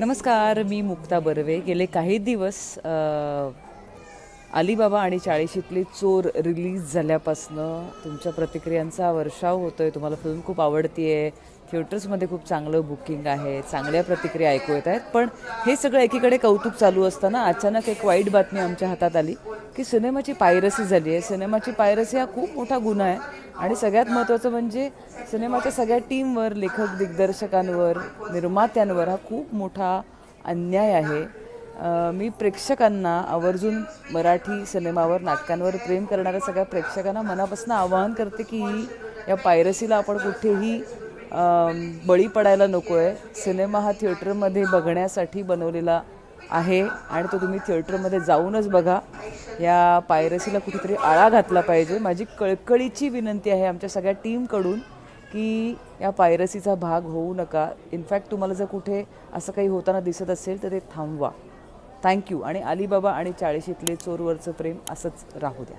नमस्कार मी मुक्ता बर्वे. गेले काही दिवस अलीबाबा आणि चाळीशीतले चोर रिलीज झाल्यापासनं तुमच्या प्रतिक्रियांचा वर्षाव होतो आहे तुम्हाला फिल्म खूप आवडती आहे थिएटर्समध्ये खूप चांगलं बुकिंग आहे. चांगल्या प्रतिक्रिया ऐकू येत आहेत. पण हे सगळं एकीकडे कौतुक चालू असताना अचानक एक वाईट बातमी आमच्या हातात आली की सिनेमाची पायरसी झाली आहे सिनेमाची पायरसी हा खूप मोठा गुन्हा आहे. आणि सगळ्यात महत्त्वाचं म्हणजे सिनेमाच्या सगळ्या टीमवर लेखक दिग्दर्शकांवर निर्मात्यांवर हा खूप मोठा अन्याय आहे. मी प्रेक्षकांना आवर्जून मराठी सिनेमावर नाटकांवर प्रेम करणाऱ्या सगळ्या प्रेक्षकांना मनापासून आवाहन करते की या पायरसीला आपण कुठेही बळी पडायला नको आहे सिनेमा हा थिएटरमध्ये बघण्यासाठी बनवलेला आहे आणि तो तुम्ही थिएटरमध्ये जाऊनच बघा. या पायरसीला कुठेतरी आळा घातला पाहिजे. माझी कळकळीची विनंती आहे आमच्या सगळ्या टीमकडून की या पायरसीचा भाग होऊ नका. इनफॅक्ट तुम्हाला जर कुठे असं काही होताना दिसत असेल तर ते थांबवा. थँक्यू आणि अलिबाबा आणि चाळीशीतले चोरवरचं प्रेम असंच राहू द्या.